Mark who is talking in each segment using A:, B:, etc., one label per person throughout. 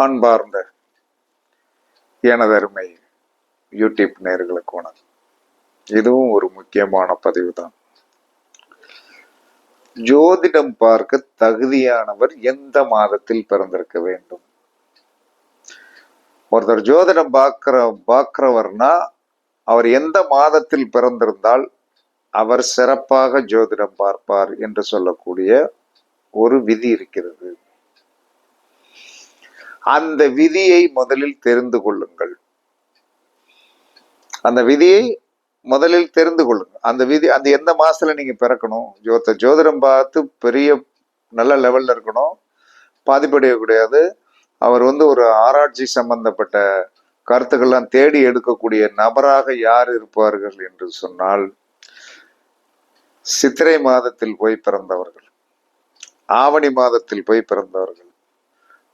A: அன்பார்ந்த எனதருமை யூடியூப் நேர்களுக்கு வணக்கம். இதுவும் ஒரு முக்கியமான பதிவு தான் ஜோதிடம் பார்க்க தகுதியானவர் எந்த மாதத்தில் பிறந்திருக்க வேண்டும்? ஒருத்தர் ஜோதிடம் பார்க்கிற பார்க்கிறவர்னா அவர் எந்த மாதத்தில் பிறந்திருந்தால் அவர் சிறப்பாக ஜோதிடம் பார்ப்பார் என்று சொல்லக்கூடிய ஒரு விதி இருக்கிறது. அந்த விதியை முதலில் தெரிந்து கொள்ளுங்கள். அந்த விதியை முதலில் தெரிந்து கொள்ளுங்கள். அந்த விதி அந்த எந்த மாசத்துல நீங்க பிறக்கணும்? ஜோத ஜோதிடம் பார்த்து பெரிய நல்ல லெவல்ல இருக்கணும். பாதிப்படைய கூடாது அவர் வந்து ஒரு ஆராய்ச்சி சம்பந்தப்பட்ட கருத்துக்கள்லாம் தேடி எடுக்கக்கூடிய நபராக யார் இருப்பார்கள் என்று சொன்னால் சித்திரை மாதத்தில் போய் பிறந்தவர்கள் ஆவணி மாதத்தில் போய் பிறந்தவர்கள்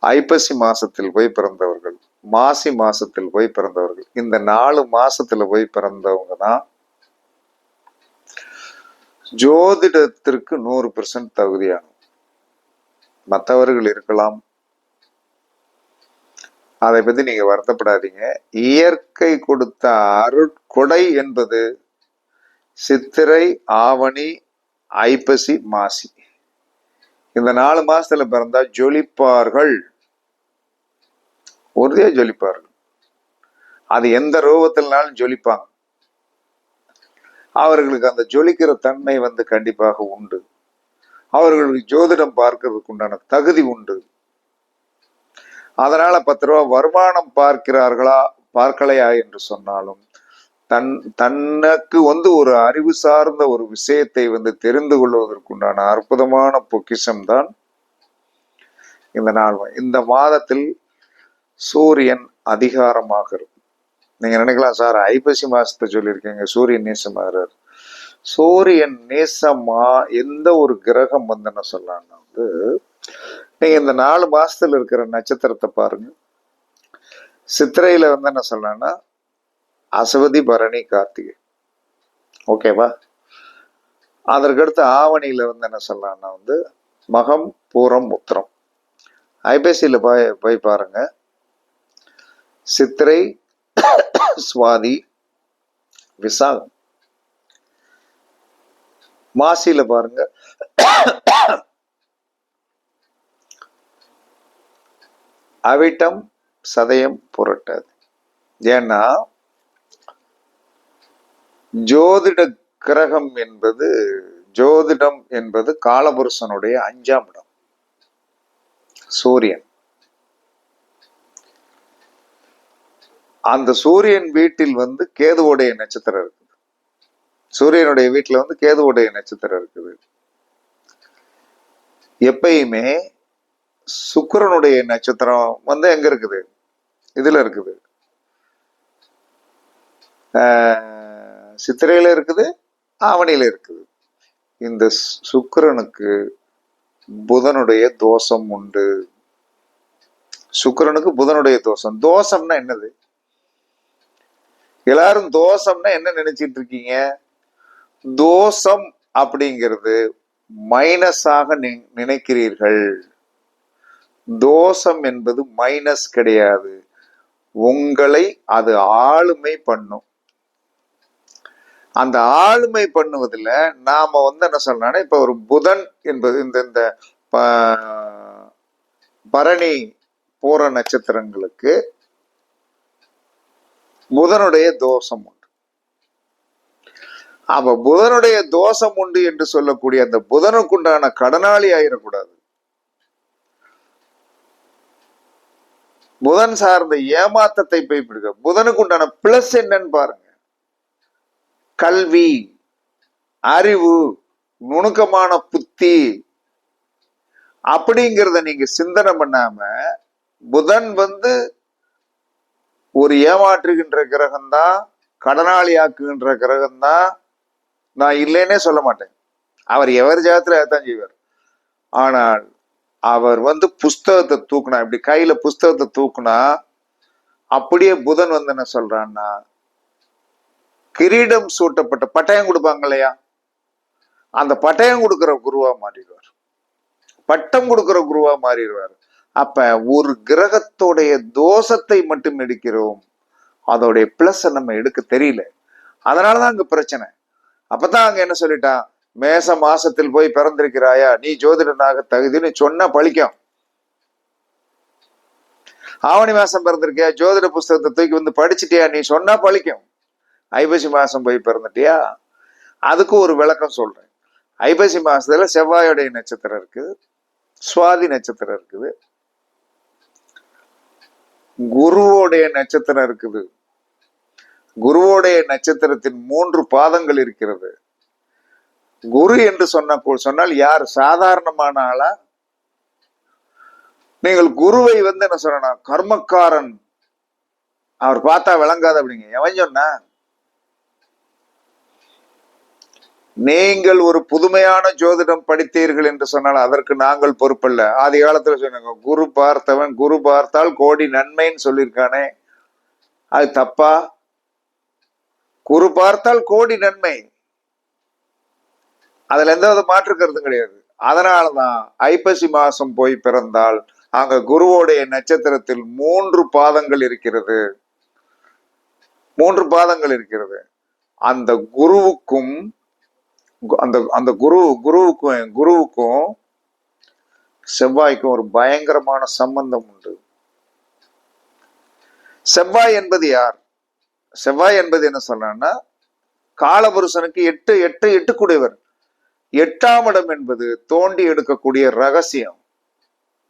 A: ஐப்பசி மாசத்தில் போய் பிறந்தவர்கள் மாசி மாசத்தில் போய் பிறந்தவர்கள். இந்த நாலு மாசத்துல போய் பிறந்தவங்க தான் ஜோதிடத்திற்கு நூறு பெர்சன்ட் தகுதியானவங்க. மற்றவர்கள் இருக்கலாம். அதை பத்தி நீங்க வருத்தப்படாதீங்க. இயற்கை கொடுத்த அருட்கொடை என்பது சித்திரை ஆவணி ஐப்பசி மாசி. இந்த நாலு மாசத்துல பிறந்தா ஜொலிப்பார்கள். உறுதியா ஜொலிப்பார்கள். அது எந்த ரூபத்தினாலும் ஜொலிப்பாங்க. அவர்களுக்கு அந்த ஜொலிக்கிற தன்மை வந்து கண்டிப்பாக உண்டு. அவர்களுக்கு ஜோதிடம் பார்க்கறதுக்கு உண்டான தகுதி உண்டு. அதனால பத்து ரூபா வருமானம் பார்க்கிறார்களா பார்க்கலையா என்று சொன்னாலும் தன் தனக்கு வந்து ஒரு அறிவு சார்ந்த ஒரு விஷயத்தை வந்து தெரிந்து கொள்வதற்குண்டான அற்புதமான பொக்கிஷம் தான் இந்த நாள். இந்த மாதத்தில் சூரியன் அதிகாரமாக இருக்கும். நீங்க நினைக்கலாம் சார் ஐப்பசி மாசத்தை சொல்லியிருக்கீங்க சூரியன் நேசமாகிறார். சூரியன் நேசமா எந்த ஒரு கிரகம் வந்து என்ன சொல்லலாம்னா வந்து நீங்க இந்த நாலு மாசத்துல இருக்கிற நட்சத்திரத்தை பாருங்க. சித்திரையில வந்து என்ன சொல்லலாம்னா அசவதி பரணி கார்த்திகை. ஓகேவா அதற்கடுத்து ஆவணியில் வந்து என்ன சொல்லலாம்னா வந்து மகம் பூரம் உத்திரம். ஐபிஎஸ்சியில் போய் போய் பாருங்க. சித்திரை சுவாதி விசாகம். மாசியில் பாருங்க. அவிட்டம் சதயம் புரட்டாது. ஏன்னா ஜோதிட கிரகம் என்பது ஜோதிடம் என்பது காலபுருஷனுடைய அஞ்சாம் இடம். சூரியன். அந்த சூரியன் வீட்டில் வந்து கேதுவோடைய நட்சத்திரம் இருக்குது. சூரியனுடைய வீட்டில் வந்து கேதுவோடைய நட்சத்திரம் இருக்குது. எப்பயுமே சுக்கரனுடைய நட்சத்திரம் வந்து எங்க இருக்குது? இதுல இருக்குது. ஆஹ் சித்திரையில இருக்குது ஆவணியில் இருக்குது. இந்த சுக்கரனுக்கு புதனுடைய தோஷம் உண்டு. சுக்கரனுக்கு புதனுடைய தோஷம். தோஷம்னா என்னது? எல்லாரும் தோஷம்னா என்ன நினைச்சிட்டு இருக்கீங்க? தோஷம் அப்படிங்கிறது மைனஸாக நி- நினைக்கிறீர்கள். தோஷம் என்பது மைனஸ் கிடையாது. உங்களை அது ஆளுமை பண்ணும். அந்த ஆளுமை பண்ணுவதில் நாம வந்து என்ன சொல்லணும்னா இப்ப ஒரு புதன் என்பது இந்த இந்த பரணி பூர நட்சத்திரங்களுக்கு புதனுடைய தோஷம் உண்டு. அப்ப புதனுடைய தோஷம் உண்டு என்று சொல்லக்கூடிய அந்த புதனுக்குண்டான கடனாளி ஆயிடக்கூடாது புதன் சார்ந்த ஏமாத்தத்தை போய் பிடிக்க புதனுக்கு உண்டான பிளஸ் என்னன்னு பாருங்க. கல்வி அறிவு நுணுக்கமான புத்தி அப்படிங்கிறத நீங்க சிந்தனை பண்ணாம புதன் வந்து ஒரு ஏமாற்றுகின்ற கிரகம்தான் கடனாளி ஆக்குகின்ற கிரகம்தான். நான் இல்லைன்னே சொல்ல மாட்டேன். அவர் எவர் ஜாதத்துல அதான் செய்வார். ஆனால் அவர் வந்து புஸ்தகத்தை தூக்குனா இப்படி கையில புஸ்தகத்தை தூக்குனா அப்படியே புதன் வந்து என்ன சொல்றான்னா கிரீடம் சூட்டப்பட்ட பட்டயம் கொடுப்பாங்க இல்லையா அந்த பட்டயம் கொடுக்கிற குருவா மாறிடுவார். பட்டம் கொடுக்கிற குருவா மாறிடுவார். அப்ப ஒரு கிரகத்தோடைய தோஷத்தை மட்டும் எடுக்கிறோம். அதோடைய பிளஸ் நம்ம எடுக்க தெரியல. அதனாலதான் அங்க பிரச்சனை. அப்பதான் அங்க என்ன சொல்லிட்டான்? மேச மாசத்தில் போய் பிறந்திருக்கிறாயா? நீ ஜோதிடனாக தகுதின்னு சொன்னா பழிக்கும். ஆவணி மாசம் பிறந்திருக்கியா? ஜோதிட புஸ்தகத்தை தூக்கி வந்து படிச்சிட்டியா? நீ சொன்னா பழிக்கும். ஐப்பசி மாசம் போய் பிறந்துட்டியா? அதுக்கு ஒரு விளக்கம் சொல்றேன். ஐப்பசி மாசத்துல செவ்வாயோடைய நட்சத்திரம் இருக்குது சுவாதி நட்சத்திரம் இருக்குது. குருவோடைய நட்சத்திரம் இருக்குது. குருவோடைய நட்சத்திரத்தின் மூன்று பாதங்கள் இருக்கிறது. குரு என்று சொன்ன சொன்னால் யார்? சாதாரணமான ஆளா? நீங்கள் குருவை வந்து என்ன சொல்லணும்? கர்மக்காரன். அவர் பார்த்தா விளங்காது அப்படிங்க. எவன் சொன்னா? நீங்கள் ஒரு புதுமையான ஜோதிடம் படித்தீர்கள் என்று சொன்னால் அதற்கு நாங்கள் பொறுப்பல்ல. ஆதி காலத்துல சொன்னாங்க குரு பார்த்தவன் குரு பார்த்தால் கோடி நன்மைன்னு சொல்லியிருக்கானே. அது தப்பா? குரு பார்த்தால் கோடி நன்மை. அதுல எந்த வித மாற்று கருத்தும் கிடையாது. அதனாலதான் ஐப்பசி மாசம் போய் பிறந்தால் அங்க குருவோடைய நட்சத்திரத்தில் மூன்று பாதங்கள் இருக்கிறது. மூன்று பாதங்கள் இருக்கிறது. அந்த குருவுக்கும் அந்த அந்த குரு குருவுக்கும் குருவுக்கும் செவ்வாய்க்கும் ஒரு பயங்கரமான சம்பந்தம் உண்டு. செவ்வாய் என்பது யார்? செவ்வாய் என்பது என்ன சொன்னா காலபுருஷனுக்கு எட்டு எட்டு எட்டுக்குடையவர். எட்டாம் இடம் என்பது தோண்டி எடுக்கக்கூடிய ரகசியம்.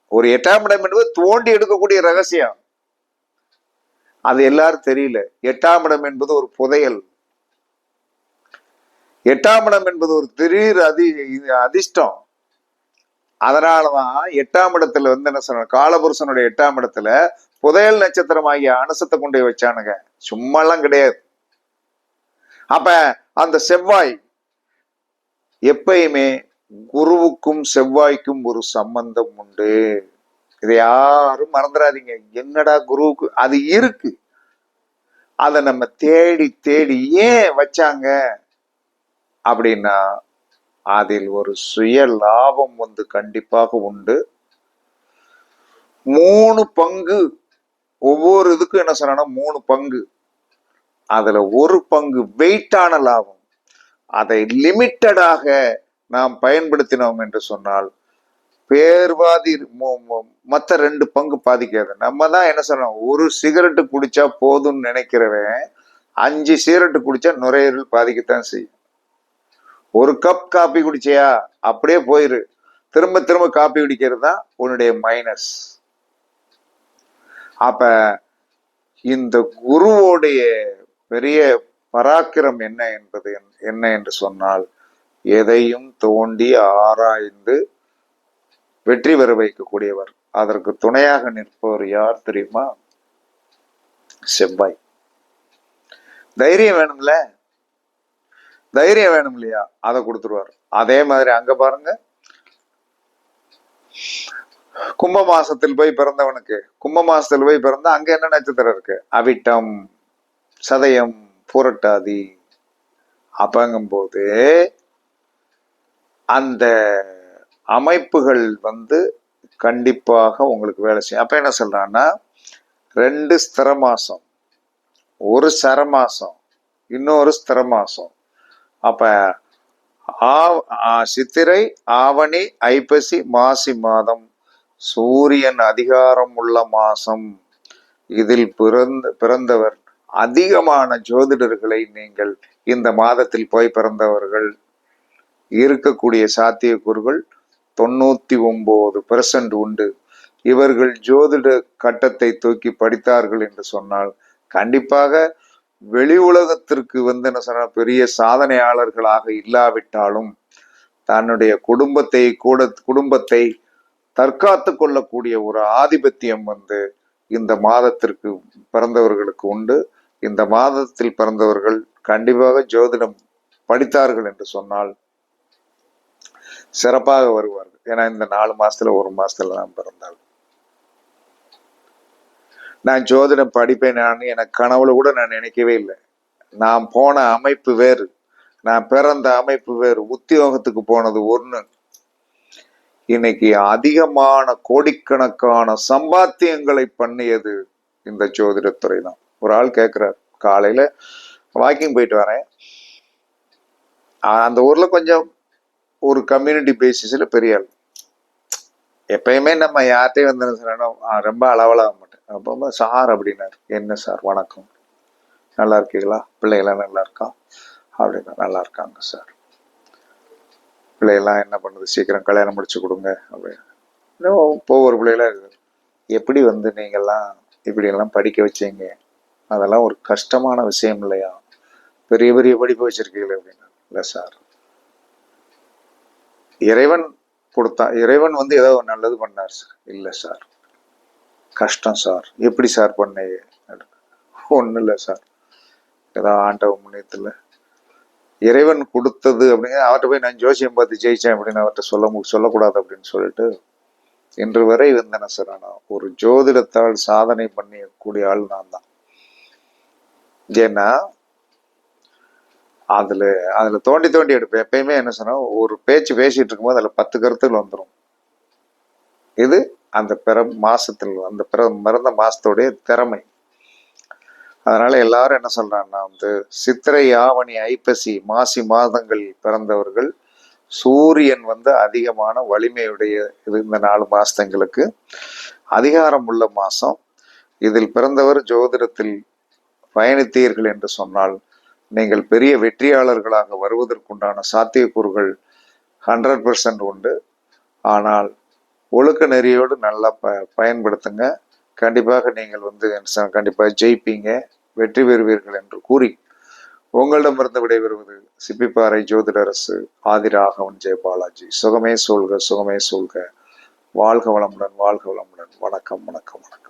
A: ஒரு எட்டாம் இடம் என்பது தோண்டி எடுக்கக்கூடிய ரகசியம். அது எல்லாரும் தெரியல. எட்டாம் இடம் என்பது ஒரு புதையல். எட்டாம் இடம் என்பது ஒரு திடீர் அதி அதிர்ஷ்டம். அதனாலதான் எட்டாம் இடத்துல வந்து என்ன சொன்ன காலபுருஷனுடைய எட்டாம் இடத்துல புதையல் நட்சத்திரம் ஆகிய அனுசத்தை கொண்டு போய் வச்சானுங்க. சும்மாலாம் கிடையாது. அப்ப அந்த செவ்வாய் எப்பயுமே குருவுக்கும் செவ்வாய்க்கும் ஒரு சம்பந்தம் உண்டு. இதை யாரும் மறந்துடாதீங்க. என்னடா குருவுக்கு? அது இருக்கு. அதை நம்ம தேடி தேடி ஏன் வச்சாங்க? அப்படின்னா அதில் ஒரு சுய லாபம் வந்து கண்டிப்பாக உண்டு. மூணு பங்கு ஒவ்வொரு இதுக்கும் என்ன சொன்னா மூணு பங்கு. அதுல ஒரு பங்கு வெயிட்டான லாபம். அதை லிமிட்டடாக நாம் பயன்படுத்தினோம் என்று சொன்னால் பேர்வாதி மொ- ரெண்டு பங்கு பாதிக்காது. நம்ம தான் என்ன சொல்லணும் ஒரு சிகரெட்டு குடிச்சா போதும்னு நினைக்கிறவன் அஞ்சு சிகரெட்டு குடிச்சா நுரையீரல் பாதிக்கத்தான் செய்யும். ஒரு கப் காப்பி குடிச்சியா? அப்படியே போயிரு. திரும்ப திரும்ப காப்பி குடிக்கிறது தான் உன்னுடைய மைனஸ் அப்ப இந்த குருவோடைய பெரிய பராக்கிரம் என்ன என்பது என்- என்ன என்று சொன்னால் எதையும் தோண்டி ஆராய்ந்து வெற்றி பெற வைக்கக்கூடியவர். அதற்கு துணையாக நிற்பவர் யார் தெரியுமா? செவ்வாய். தைரியம் வேணும்ல? தைரியம் வேணும் இல்லையா? அதை கொடுத்துருவார். அதே மாதிரி அங்க பாருங்க. கும்ப மாசத்தில் போய் பிறந்தவனுக்கு கும்ப மாசத்தில் போய் பிறந்தா அங்க என்ன நட்சத்திரம் இருக்கு? அவிட்டம் சதயம் புரட்டாதி. அப்பங்கும்போது அந்த அமைப்புகள் வந்து கண்டிப்பாக உங்களுக்கு வேலை செய்யும். அப்ப என்ன சொல்றான்னா ரெண்டு ஸ்திர மாசம் ஒரு சர மாசம் இன்னொரு ஸ்திர மாசம் அப்ப ஆ, சித்திரை ஆவணி ஐப்பசி மாசி மாதம். சூரியன் அதிகாரம் உள்ள மாசம். இதில் பிறந்த பிறந்தவர் அதிகமான ஜோதிடர்களை நீங்கள் இந்த மாதத்தில் போய் பிறந்தவர்கள். இருக்கக்கூடிய சாத்தியக்கூறுகள் தொண்ணூத்தி ஒன்பது பெர்சன்ட் உண்டு. இவர்கள் ஜோதிட கட்டத்தை தூக்கி படித்தார்கள் என்று சொன்னால் கண்டிப்பாக வெளி உலகத்திற்கு வந்து என்ன சொன்ன பெரிய சாதனையாளர்களாக இல்லாவிட்டாலும் தன்னுடைய குடும்பத்தை கூட குடும்பத்தை தற்காத்து கொள்ளக்கூடிய ஒரு ஆதிபத்தியம் வந்து இந்த மாதத்திற்கு பிறந்தவர்களுக்கு உண்டு. இந்த மாதத்தில் பிறந்தவர்கள் கண்டிப்பாக ஜோதிடம் படித்தார்கள் என்று சொன்னால் சிறப்பாக வருவார்கள். ஏன்னா இந்த நாலு மாசத்துல ஒரு மாசத்துல தான் பிறந்தார்கள். நான் ஜோதிடம் படிப்பேன் நான் எனக்கு கனவுல கூட நான் நினைக்கவே இல்லை. நான் போன அமைப்பு வேறு. நான் பிறந்த அமைப்பு வேறு. உத்தியோகத்துக்கு போனது ஒன்று இன்னைக்கு அதிகமான கோடிக்கணக்கான சம்பாத்தியங்களை பண்ணியது இந்த ஜோதிடத்துறை தான். ஒரு ஆள் கேட்குறார் காலையில வாக்கிங் போயிட்டு வரேன். அந்த ஊர்ல கொஞ்சம் ஒரு கம்யூனிட்டி பேசிஸ்ல பெரிய ஆள். எப்பயுமே நம்ம யார்கிட்டையும் வந்து சொல்லணும், ரொம்ப அளவலாக அப்போ சார் அப்படின்னாரு. என்ன சார்? வணக்கம். நல்லா இருக்கீங்களா? பிள்ளைகளாம் நல்லா இருக்கா? அப்படின்னா நல்லா இருக்காங்க சார். பிள்ளைகள்லாம் என்ன பண்ணுது? சீக்கிரம் கல்யாணம் முடிச்சு கொடுங்க. அப்படின்னு. இன்னும் பிள்ளைகளாம் இருக்குது. எப்படி வந்து நீங்கள்லாம் இப்படியெல்லாம் படிக்க வச்சீங்க? அதெல்லாம் ஒரு கஷ்டமான விஷயம் இல்லையா? பெரிய பெரிய படிப்பு வச்சிருக்கீங்களே அப்படின்னா. இல்லை சார். இறைவன் கொடுத்தா இறைவன் வந்து ஏதோ நல்லது பண்ணார் சார். இல்லை சார். கஷ்டம் சார். எப்படி சார் பண்ண? ஒன்றும் இல்லை சார். ஏதோ ஆண்டவ முன்னியத்தில் இறைவன் கொடுத்தது அப்படிங்கிற அவர்கிட்ட போய் நான் ஜோசியம் பார்த்து ஜெயிச்சேன் அப்படின்னு அவர்கிட்ட சொல்ல மு- சொல்லக்கூடாது அப்படின்னு சொல்லிட்டு இன்று வரை வந்தேன் சார் ஆனால் ஒரு ஜோதிடத்தால் சாதனை பண்ணியக்கூடிய ஆள் நான் தான். ஏன்னா அதுல அதுல தோண்டி தோண்டி எடுப்பேன். எப்பயுமே என்ன சொன்னா ஒரு பேச்சு பேசிட்டு இருக்கும்போது அதுல பத்து கருத்துகள் வந்துடும் இது அந்த பிற மாசத்தில் அந்த பிற மறந்த மாதத்துடைய திறமை. அதனால எல்லாரும் என்ன சொல்றாங்கன்னா வந்து சித்திரை ஆவணி ஐப்பசி மாசி மாதங்களில் பிறந்தவர்கள் சூரியன் வந்து அதிகமான வலிமையுடைய இது இந்த நாலு மாசங்களுக்கு அதிகாரம் உள்ள மாசம். இதில் பிறந்தவர் ஜோதிடத்தில் பயணித்தீர்கள் என்று சொன்னால் நீங்கள் பெரிய வெற்றியாளர்களாக வருவதற்குண்டான சாத்தியக்கூறுகள் ஹண்ட்ரட் பர்சன்ட் உண்டு. ஆனால் ஒழுக்க நெறியோடு நல்லா ப பயன்படுத்துங்க. கண்டிப்பாக நீங்கள் வந்து கண்டிப்பாக ஜெயிப்பீங்க. வெற்றி பெறுவீர்கள் என்று கூறி உங்களிடமிருந்து விடைபெறுவது சிப்பிப்பாறை ஜோதிடரசு ஆதிராகவன் ஜெயபாலாஜி சுகமே சூழ்க சுகமே சூழ்க வாழ்க வளமுடன் வாழ்க வளமுடன். வணக்கம் வணக்கம் வணக்கம்.